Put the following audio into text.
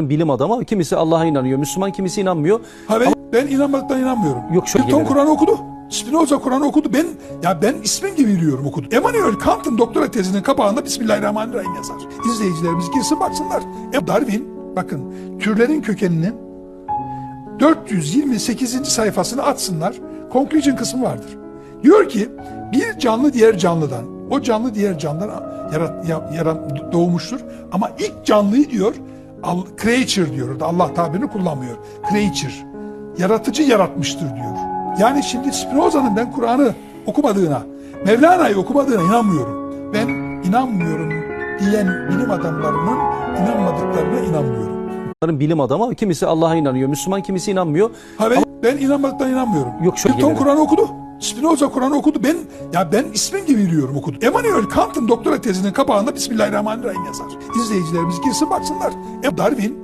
Bilim adamı kimisi Allah'a inanıyor, Müslüman kimisi inanmıyor. Ha ben, ben inanmaktan inanmıyorum. Yok, şöyle Newton. Kur'an okudu. Spinoza Kur'an okudu. Ben ya ben ismim gibi biliyorum okudu. Emmanuel Kant'ın doktora tezinin kapağında Bismillahirrahmanirrahim yazar. İzleyicilerimiz girsin baksınlar. E, Darwin bakın türlerin kökeninin 428. sayfasını açsınlar. Conclusion kısmı vardır. Diyor ki bir canlı diğer canlıdan, o canlı diğer canlıdan yarat, ya- yarat- doğmuştur. Ama ilk canlıyı diyor, creature diyor. Orada Allah tabirini kullanmıyor. Creature. Yaratıcı yaratmıştır diyor. Yani şimdi Spinoza'nın ben Kur'an'ı okumadığına, Mevlana'yı okumadığına inanmıyorum. Ben inanmıyorum diyen bilim adamlarının inanmadıklarına inanmıyorum. Bunların bilim adamı kimisi Allah'a inanıyor, Müslüman kimisi inanmıyor. Ha ben, ben inanmaktan inanmıyorum. Yok, şöyle Newton gelelim. Kur'an okudu. Spinoza Kur'an okudu. Ben ya ben ismim gibi biliyorum okudu. Emmanuel Kant'ın doktora tezinin kapağında Bismillahirrahmanirrahim yazar. İzleyicilerimiz girsin baksınlar. E, Darwin